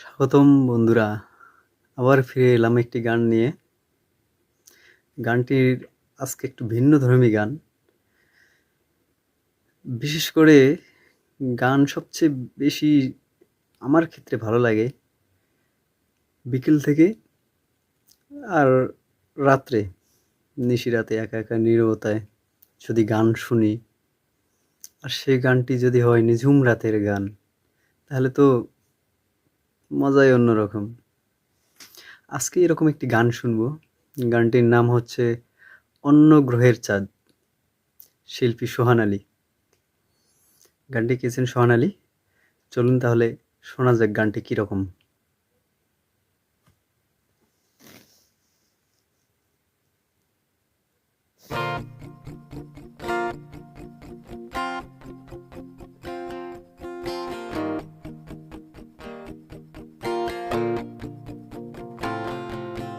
স্বাগতম বন্ধুরা। আবার ফিরে এলাম একটি গান নিয়ে। গানটির আজকে একটু ভিন্ন ধর্মী গান। বিশেষ করে গান সবচেয়ে বেশি আমার ক্ষেত্রে ভালো লাগে বিকেল থেকে আর রাত্রে নিশিরাতে একা একা নীরবতায় যদি গান শুনি। আর সেই গানটি যদি হয় নিঝুম রাতের গান, তাহলে তো মজাই অন্যরকম। আজকে এরকম একটি গান শুনব। গানটির নাম হচ্ছে অন্য গ্রহের চাঁদ, শিল্পী সোহান আলী। গানটি গেয়েছেন সোহান আলী? চলুন তাহলে শোনা যাক গানটি কীরকম।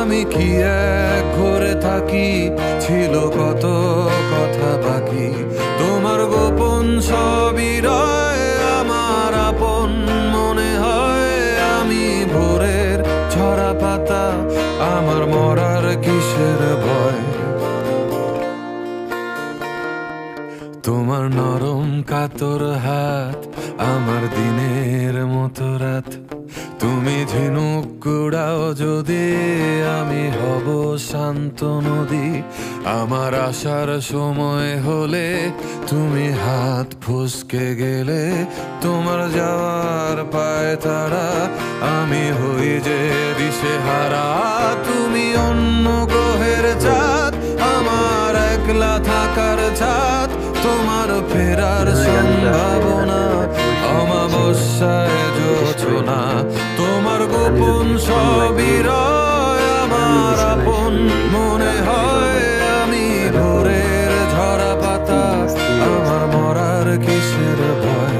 আমি কি এক ঘরে থাকি? ছিল কত কথা বাকি। তোমার গোপন সবই রয়, আমার আপন মনে হয়। আমি ভোরের ছড়া পাতা, আমার মরার তোমার নরম কাতর হাত, আমার দিনের মতো রাত। তুমি ঝিনুক কুড়াও যদি আমি হব শান্ত নদী। আমার আসার সময় হলে তুমি হাত ফুসকে গেলে তোমার যাওয়ার পায় তারা। আমি হই যে দিশে হারা তুমি অন্য সম্ভাবনা অমাবস্যায় জোছনা তোমার গোপন সবই আমার আপন। মনে হয় আমি ভোরের ঝরা পাতা আমার মরার কিসের ভয়?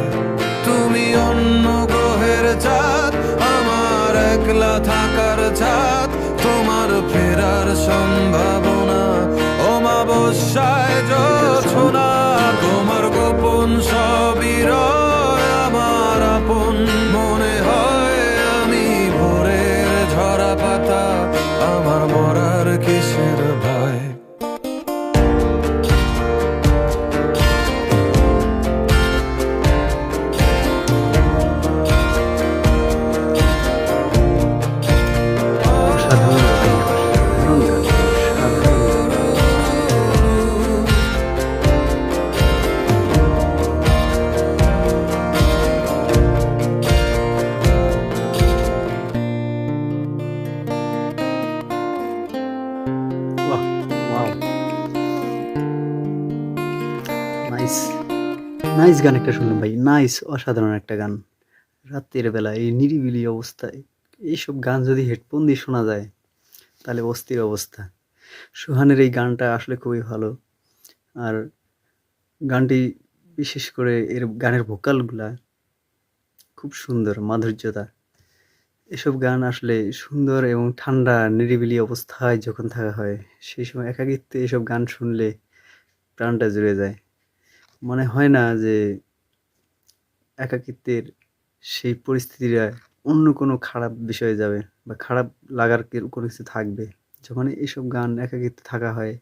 তুমি অন্য গ্রহের চাঁদ, আমার একলা থাকার ছাদ তোমার ফেরার সম্ভাবনা। অমাবস্যায় তোমার গোপন নাইস গান একটা শুনলাম ভাই, নাইস, অসাধারণ একটা গান। রাতের বেলা এই নিরিবিলি অবস্থায়, এইসব গান যদি হেডফোন দিয়ে শোনা যায়, তাহলে অস্থির অবস্থা। সুহানের এই গানটা আসলে খুবই ভালো। আর গানটি বিশেষ করে এর গানের ভোকালগুলা খুব সুন্দর, মাধুর্যতা। এসব গান আসলে সুন্দর এবং ঠান্ডা, নিরিবিলি অবস্থায় যখন থাকা হয়, সেই সময় একাকিত্বে এসব গান শুনলে প্রাণটা জুড়ে যায়। মনে হয় না যে একাকিত্বের সেই পরিস্থিতিটা অন্য কোনো খারাপ বিষয়ে যাবে বা খারাপ লাগার কোনো কিছু থাকবে। যখন এইসব গান একাকিত্বে থাকা হয়,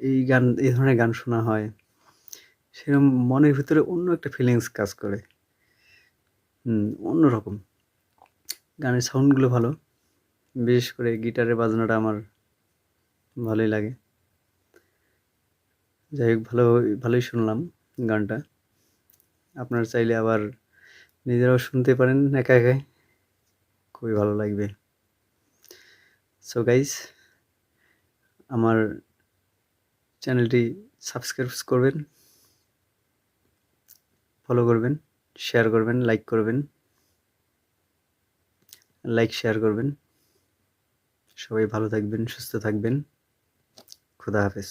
এই গান, এই ধরনের গান শোনা হয় সেরকম মনের ভিতরে অন্য একটা ফিলিংস কাজ করে। অন্যরকম। গানের সাউন্ডগুলো ভালো। বিশেষ করে গিটারের বাজনাটা আমার ভালোই লাগে। যাই হোক, ভালো, ভালোই শুনলাম গানটা। আপনারা চাইলে আবার নিজেরাও শুনতে পারেন একা একাই। খুবই ভালো লাগবে। সো গাইস আমার চ্যানেলটি সাবস্ক্রাইব করবেন ফলো করবেন শেয়ার করবেন লাইক করবেন লাইক শেয়ার করবেন। সবাই ভালো থাকবেন, সুস্থ থাকবেন। খুদা হাফেজ।